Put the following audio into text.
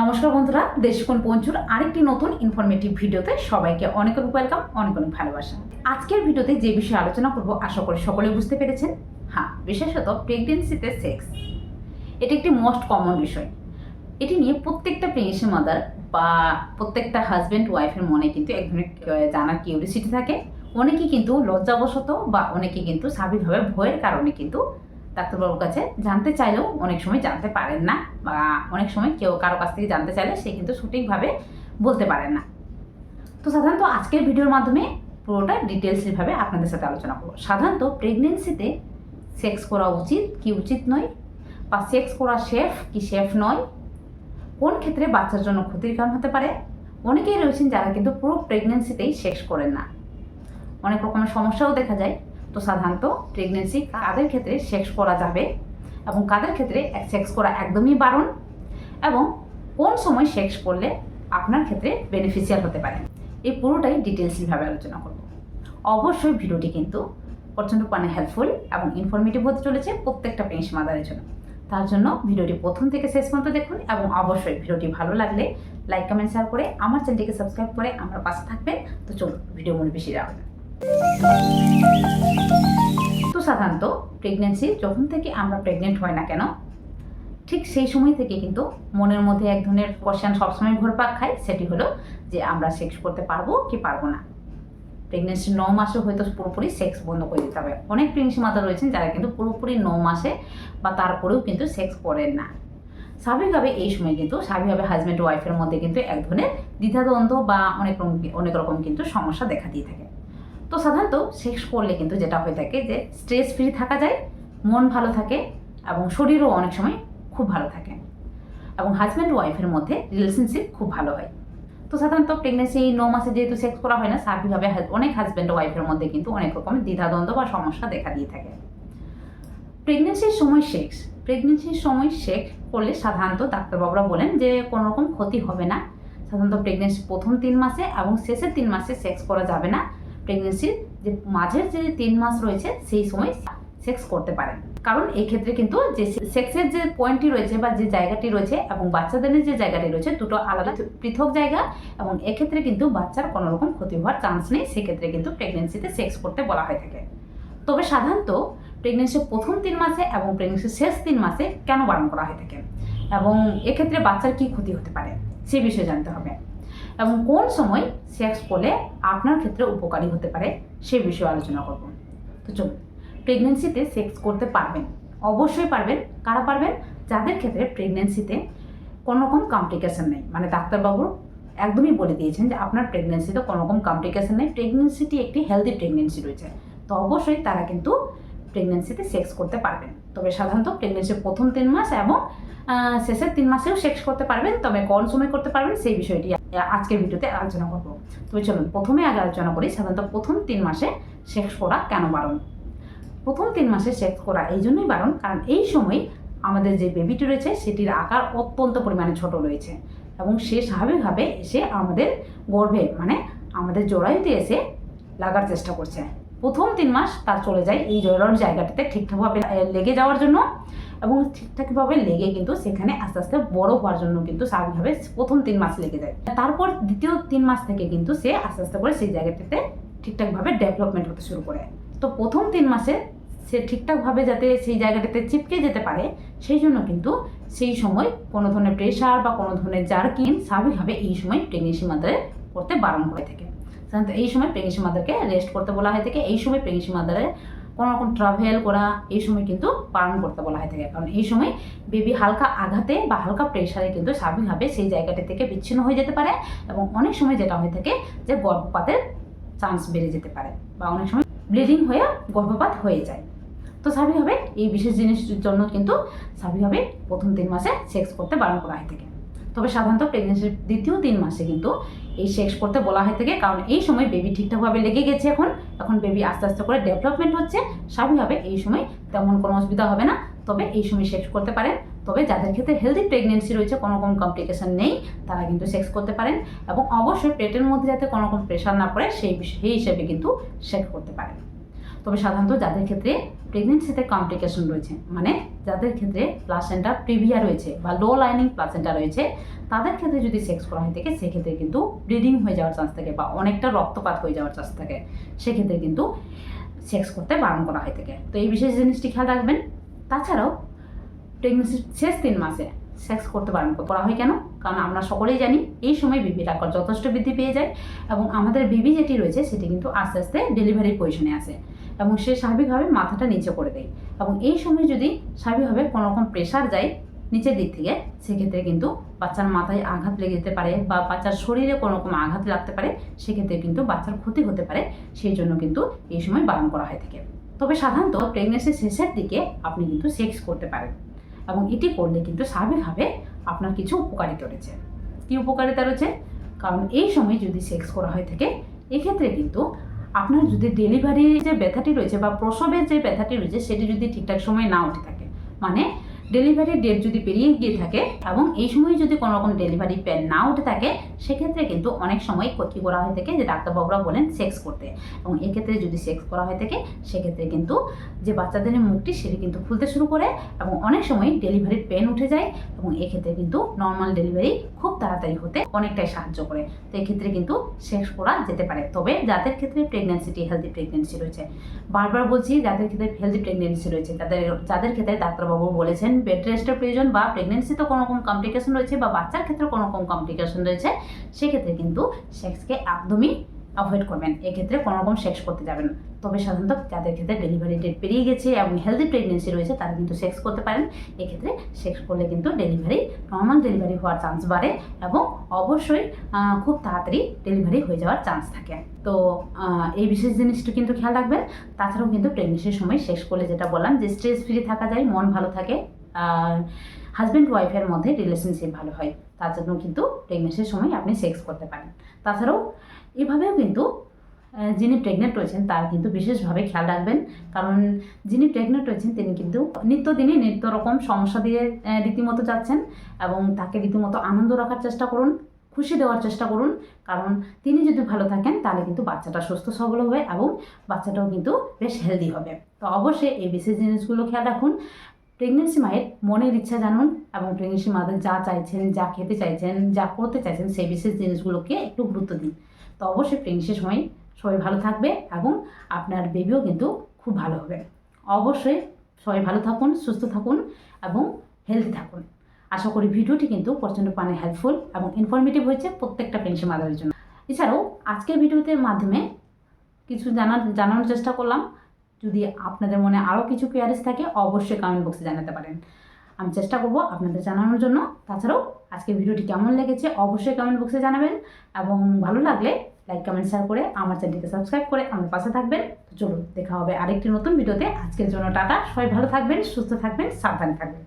নমস্কার বন্ধুরা, দেশকোণ পঞ্চুর আরেকটি নতুন ইনফরমেটিভ ভিডিওতে সবাইকে অনেক অনেক ওয়েলকাম অনেক অনেক ভালোবাসা। আজকের ভিডিওতে যে বিষয়ে আলোচনা করব, আশা করি সকলে বুঝতে পেরেছেন। হ্যাঁ বিশেষত প্রেগনেন্সিতে সেক্স এটি একটি মোস্ট কমন বিষয়। এটি নিয়ে প্রত্যেকটা প্রেগনেন্সি মাদার বা প্রত্যেকটা হাজব্যান্ড ওয়াইফের মনে কিন্তু এক ধরনের জানার কিউরিসিটি থাকে। অনেকে কিন্তু লজ্জাবশত বা অনেকে কিন্তু স্বাভাবিকভাবে ভয়ের কারণে কিন্তু ডাক্তারবাবুর কাছে জানতে চাইলেও অনেক সময় জানতে পারেন না বা অনেক সময় কেউ কারও কাছ থেকে জানতে চাইলে সে কিন্তু সঠিকভাবে বলতে পারেন না। তো সাধারণত আজকের ভিডিওর মাধ্যমে পুরোটা ডিটেলসভাবে আপনাদের সাথে আলোচনা করব। সাধারণত প্রেগনেন্সিতে সেক্স করা উচিত কি উচিত নয় বা সেক্স করা সেফ কি সেফ নয়? কোন ক্ষেত্রে বাচ্চার জন্য ক্ষতির কারণ হতে পারে? অনেকেই রয়েছেন যারা কিন্তু পুরো প্রেগনেন্সিতেই সেক্স করেন না। অনেক রকমের সমস্যাও দেখা যায়। তো সাধারণত প্রেগনেন্সি কাদের ক্ষেত্রে সেক্স করা যাবে এবং কাদের ক্ষেত্রে সেক্স করা একদমই বারণ এবং কোন সময় সেক্স করলে আপনার ক্ষেত্রে বেনিফিশিয়াল হতে পারে? এই পুরোটাই ডিটেলসভাবে আলোচনা করব। অবশ্যই ভিডিওটি কিন্তু প্রচণ্ড পানে হেল্পফুল এবং ইনফরমেটিভ হতে চলেছে প্রত্যেকটা পেন্স মাদারের জন্য। তার জন্য ভিডিওটি প্রথম থেকে শেষ পর্যন্ত দেখুন এবং অবশ্যই ভিডিওটি ভালো লাগলে লাইক কমেন্ট শেয়ার করে আমার চ্যানেলটিকে সাবস্ক্রাইব করে আমার পাশে থাকবেন। তো চলুন ভিডিও মনে বেশি যাওয়া। তো সাধারণত প্রেগনেন্সি যখন থেকে আমরা প্রেগনেন্ট হয় না কেন, ঠিক সেই সময় থেকে কিন্তু মনের মধ্যে এক ধরনের কোশ্চেন সবসময় ঘোরপাক খায়। সেটি হলো যে আমরা সেক্স করতে পারব কি পারব না? প্রেগনেন্সি ন মাসে হয়তো পুরোপুরি সেক্স বন্ধ করে দিতে হবে। অনেক প্রেগনেন্সি মাতা রয়েছেন যারা কিন্তু পুরোপুরি ন মাসে বা তারপরেও কিন্তু সেক্স করেন না। স্বাভাবিকভাবে এই সময় কিন্তু স্বাভাবিকভাবে হাজব্যান্ড ওয়াইফের মধ্যে কিন্তু এক ধরনের দ্বিধাদ্বন্দ্ব বা অনেক অনেক রকম কিন্তু সমস্যা দেখা দিয়ে থাকে। তো সাধারণত সেক্স করলে কিন্তু যেটা হয়ে থাকে যে স্ট্রেস ফ্রি থাকা যায়, মন ভালো থাকে এবং শরীরও অনেক সময় খুব ভালো থাকে এবং হাজব্যান্ড ওয়াইফের মধ্যে রিলেশনশিপ খুব ভালো হয়। তো সাধারণত প্রেগনেন্সি ন মাসে যেহেতু সেক্স করা হয় না, স্বাভাবিকভাবে হাজ- অনেক হাজব্যান্ড ওয়াইফের মধ্যে কিন্তু অনেক রকমের দ্বিধাদ্বন্দ্ব বা সমস্যা দেখা দিয়ে থাকে। প্রেগনেন্সির সময় সেক্স প্রেগনেন্সির সময় সেক্স করলে সাধারণত ডাক্তারবাবুরা বলেন যে কোনো রকম ক্ষতি হবে না। সাধারণত প্রেগনেন্সি প্রথম তিন মাসে এবং শেষের তিন মাসে সেক্স করা যাবে না। প্রেগনেন্সির যে মাঝের যে তিন মাস রয়েছে, সেই সময় সেক্স করতে পারেন। কারণ এই ক্ষেত্রে কিন্তু যে সেক্সের যে পয়েন্টটি রয়েছে বা যে জায়গাটি রয়েছে এবং বাচ্চাদের যে জায়গাটি রয়েছে, দুটো আলাদা পৃথক জায়গা এবং এক্ষেত্রে কিন্তু বাচ্চার কোনো রকম ক্ষতি হওয়ার চান্স নেই, সেক্ষেত্রে কিন্তু প্রেগনেন্সিতে সেক্স করতে বলা হয়ে থাকে। তবে সাধারণত প্রেগনেন্সির প্রথম তিন মাসে এবং প্রেগনেন্সির শেষ তিন মাসে কেন বারণ করা হয়ে থাকে? এবং এক্ষেত্রে বাচ্চার কী ক্ষতি হতে পারে? সে বিষয়ে জানতে হবে। এবং কোন সময় সেক্স করলে আপনার ক্ষেত্রে উপকারী হতে পারে সে বিষয়ে আলোচনা করব। তো চলুন প্রেগনেন্সিতে সেক্স করতে পারবেন, অবশ্যই পারবেন। কারা পারবেন? যাদের ক্ষেত্রে প্রেগনেন্সিতে কোনো রকম কমপ্লিকেশন নেই। মানে ডাক্তারবাবু একদমই বলে দিয়েছেন যে আপনার প্রেগনেন্সিতে কোনো রকম কমপ্লিকেশন নেই। প্রেগনেন্সিটি একটি হেলদি প্রেগনেন্সি রয়েছে। তো অবশ্যই তারা কিন্তু প্রেগনেন্সিতে সেক্স করতে পারবেন। তবে সাধারণত প্রেগনেন্সির প্রথম তিন মাস এবং শেষের তিন মাসেও সেক্স করতে পারবেন। তবে কোন সময় করতে পারবেন সেই বিষয়টি আজকের ভিডিওতে আলোচনা করব। তবে চলুন, প্রথমে আগে আলোচনা করি, সাধারণত প্রথম তিন মাসে সেক্স করা কেন বারণ? প্রথম তিন মাসে সেক্স করা এই জন্যই বারণ, কারণ এই সময় আমাদের যে বেবিটি রয়েছে, সেটির আকার অত্যন্ত পরিমাণে ছোট রয়েছে এবং সে স্বাভাবিকভাবে এসে আমাদের গর্ভে মানে আমাদের জরায়ুতে এসে লাগার চেষ্টা করছে। প্রথম তিন মাস তার চলে যায় এই জরায়ুর জায়গাটিতে ঠিকঠাকভাবে লেগে যাওয়ার জন্য এবং ঠিকঠাকভাবে লেগে কিন্তু সেখানে আস্তে আস্তে বড় হওয়ার জন্য কিন্তু স্বাভাবিকভাবে প্রথম তিন মাস লেগে যায়। তারপর দ্বিতীয় তিন মাস থেকে কিন্তু সে আস্তে আস্তে করে সেই জায়গাটিতে ঠিকঠাকভাবে ডেভেলপমেন্ট হতে শুরু করে। তো প্রথম তিন মাসে সে ঠিকঠাকভাবে যাতে সেই জায়গাটাতে চিপকে যেতে পারে, সেই জন্য কিন্তু সেই সময় কোনো ধরনের প্রেশার বা কোনো ধরনের জার্কিং স্বাভাবিকভাবে এই সময় প্রেগনেন্সি মাদারে করতে বারণ করে থাকে। সাধারণত এই সময় প্রেগনেন্সি মাদারকে রেস্ট করতে বলা হয়ে থাকে, এই সময় প্রেগনেন্সি মাদারের কোনো রকম ট্রাভেল করা, এই সময় কিন্তু বারণ করতে বলা হয়ে থাকে। কারণ এই সময় বেবি হালকা আঘাতে বা হালকা প্রেশারে কিন্তু স্বাভাবিকভাবে সেই জায়গাটি থেকে বিচ্ছিন্ন হয়ে যেতে পারে এবং অনেক সময় যেটা হয়ে থাকে যে গর্ভপাতের চান্স বেড়ে যেতে পারে বা অনেক সময় ব্লিডিং হয়ে গর্ভপাত হয়ে যায়। তো স্বাভাবিকভাবে এই বিশেষ জিনিসটির জন্য কিন্তু স্বাভাবিকভাবে প্রথম তিন মাসে সেক্স করতে বারণ করা হয়ে থাকে। তবে সাধারণত প্রেগনেন্সির দ্বিতীয় তিন মাসে কিন্তু এই সেক্স করতে বলা হয়ে থাকে। কারণ এই সময় বেবি ঠিকঠাকভাবে লেগে গেছে এখন। এখন বেবি আস্তে আস্তে করে ডেভেলপমেন্ট হচ্ছে। স্বাভাবিকভাবে এই সময় তেমন কোনো অসুবিধা হবে না। তবে এই সময় সেক্স করতে পারেন। তবে যাদের ক্ষেত্রে হেলদি প্রেগনেন্সি রয়েছে, কোনো রকম কমপ্লিকেশন নেই, তারা কিন্তু সেক্স করতে পারেন। এবং অবশ্যই পেটের মধ্যে যাতে কোনো রকম প্রেশার না পড়ে, সেই সেই হিসেবে কিন্তু সেক্স করতে পারেন। তবে সাধারণত যাদের ক্ষেত্রে প্রেগনেন্সিতে কমপ্লিকেশন রয়েছে মানে যাদের ক্ষেত্রে প্লাসেন্টা প্রিভিয়া রয়েছে বা লো লাইনিং প্লাসেন্টা রয়েছে, তাদের ক্ষেত্রে যদি সেক্স করা হয়ে থাকে, সেক্ষেত্রে কিন্তু ব্লিডিং হয়ে যাওয়ার চান্স থাকে বা অনেকটা রক্তপাত হয়ে যাওয়ার চান্স থাকে। সেক্ষেত্রে কিন্তু সেক্স করতে বারণ করা হয়ে থাকে। তো এই বিশেষ জিনিসটি খেয়াল রাখবেন। তাছাড়াও প্রেগনেন্সির শেষ তিন মাসে সেক্স করতে বারণ করা হয় কেন? কারণ আমরা সকলেই জানি এই সময় বিবির আকার যথেষ্ট বৃদ্ধি পেয়ে যায় এবং আমাদের বিবি যেটি রয়েছে, সেটি কিন্তু আস্তে আস্তে ডেলিভারি পজিশনে আসে। এবং সে স্বাভাবিকভাবে মাথাটা নিচে করে দেয়। এবং এই সময় যদি স্বাভাবিকভাবে কোনো রকম প্রেশার যায় নিচের দিক থেকে, সেক্ষেত্রে কিন্তু বাচ্চার মাথায় আঘাত লেগে যেতে পারে বা বাচ্চার শরীরে কোনো রকম আঘাত লাগতে পারে, সেক্ষেত্রে কিন্তু বাচ্চার ক্ষতি হতে পারে। সেই জন্য কিন্তু এই সময় বারণ করা হয়ে থাকে। তবে সাধারণত প্রেগনেন্সির শেষের দিকে আপনি কিন্তু সেক্স করতে পারেন এবং এটি করলে কিন্তু স্বাভাবিকভাবে আপনার কিছু উপকারিতা রয়েছে। কী উপকারিতা রয়েছে? কারণ এই সময় যদি সেক্স করা হয়ে থাকে, এক্ষেত্রে কিন্তু আপনার যদি ডেলিভারি যে ব্যথাটি রয়েছে বা প্রসবের যে ব্যথাটি রয়েছে, সেটি যদি ঠিকঠাক সময় না উঠে থাকে মানে ডেলিভারির ডেট যদি পেরিয়ে গিয়ে থাকে এবং এই সময় যদি কোনো রকম ডেলিভারি প্যান না উঠে থাকে, সেক্ষেত্রে কিন্তু অনেক সময় কী করা হয়ে থাকে যে ডাক্তারবাবুরা বলেন সেক্স করতে। এবং এক্ষেত্রে যদি সেক্স করা হয়ে থাকে, সেক্ষেত্রে কিন্তু যে বাচ্চাদের মুখটি সেটি কিন্তু খুলতে শুরু করে এবং অনেক সময় ডেলিভারির পেন উঠে যায় এবং এক্ষেত্রে কিন্তু নর্মাল ডেলিভারি খুব তাড়াতাড়ি হতে অনেকটাই সাহায্য করে। তো এক্ষেত্রে কিন্তু সেক্স করা যেতে পারে। তবে যাদের ক্ষেত্রে প্রেগনেন্সিটি হেলদি প্রেগনেন্সি রয়েছে, বারবার বলছি যাদের ক্ষেত্রে হেলদি প্রেগনেন্সি রয়েছে তাদের যাদের ক্ষেত্রে ডাক্তারবাবু বলেছেন বেড রেস্টের প্রয়োজন বা প্রেগনেন্সিতে কোনো রকম কমপ্লিকেশন রয়েছে বা বাচ্চার ক্ষেত্রে কোনো রকম কমপ্লিকেশন রয়েছে, সেক্ষেত্রে কিন্তু সেক্সকে একদমই অ্যাভয়েড করবেন। এক্ষেত্রে কোনো রকম সেক্স করতে যাবেন তবে সাধারণত যাদের ক্ষেত্রে ডেলিভারি ডেট পেরিয়ে গেছে এবং হেলদি প্রেগনেন্সি রয়েছে, তারা কিন্তু সেক্স করতে পারেন। এক্ষেত্রে সেক্স করলে কিন্তু ডেলিভারি নর্মাল ডেলিভারি হওয়ার চান্স বাড়ে এবং অবশ্যই খুব তাড়াতাড়ি ডেলিভারি হয়ে যাওয়ার চান্স থাকে। তো এই বিশেষ জিনিসটা কিন্তু খেয়াল রাখবেন। তাছাড়াও কিন্তু প্রেগনেন্সির সময় শেষ করলে যেটা বললাম যে স্ট্রেস ফ্রি থাকা যায়, মন ভালো থাকে। হাজব্যান্ড ওয়াইফের মধ্যে রিলেশনশিপ ভালো হয়, তার জন্য কিন্তু প্রেগনেন্সির সময় আপনি সেক্স করতে পারেন। তাছাড়াও এভাবেও কিন্তু যিনি প্রেগনেন্ট রয়েছেন, তার কিন্তু বিশেষভাবে খেয়াল রাখবেন। কারণ যিনি প্রেগনেন্ট রয়েছেন, তিনি কিন্তু নিত্যদিনই নিত্য রকম সমস্যা দিয়ে রীতিমতো যাচ্ছেন এবং তাকে রীতিমতো আনন্দ রাখার চেষ্টা করুন, খুশি দেওয়ার চেষ্টা করুন। কারণ তিনি যদি ভালো থাকেন, তাহলে কিন্তু বাচ্চাটা সুস্থ, সবল হবে এবং বাচ্চাটাও কিন্তু বেশ হেলদি হবে। তো অবশ্যই এই বিশেষ জিনিসগুলো খেয়াল রাখুন। প্রেগনেন্সি মায়ের মনের ইচ্ছা জানুন এবং প্রেগনেন্সি মাদের যা চাইছেন, যা খেতে চাইছেন, যা করতে চাইছেন, সেই বিশেষ জিনিসগুলোকে একটু গুরুত্ব দিন। তো অবশ্যই প্রেগনেন্সির সময় সবাই ভালো থাকবে এবং আপনার বেবিও কিন্তু খুব ভালো হবে। অবশ্যই সবাই ভালো থাকুন, সুস্থ থাকুন এবং হেলদি থাকুন। আশা করি ভিডিওটি কিন্তু প্রচণ্ড পানে হেল্পফুল এবং ইনফরমেটিভ হয়েছে প্রত্যেকটা প্রেগনেন্সি মাদারের জন্য। এছাড়াও আজকের ভিডিওতে মাধ্যমে কিছু জানার, জানানোর চেষ্টা করলাম। যদি আপনাদের মনে আরও কিছু কোয়ারিজ থাকে, অবশ্যই কমেন্ট বক্সে জানাতে পারেন। আমি চেষ্টা করব আপনাদের জানানোর জন্য। তাছাড়াও আজকে ভিডিওটি কেমন লেগেছে অবশ্যই কমেন্ট বক্সে জানাবেন। এবং ভালো লাগলে লাইক কমেন্ট শেয়ার করে আমার চ্যানেলটিকে সাবস্ক্রাইব করে আমার পাশে থাকবেন। চলুন, দেখা হবে আরেকটি নতুন ভিডিওতে। আজকের জন্য টাটা। সবাই ভালো থাকবেন, সুস্থ থাকবেন, সাবধানে থাকবেন।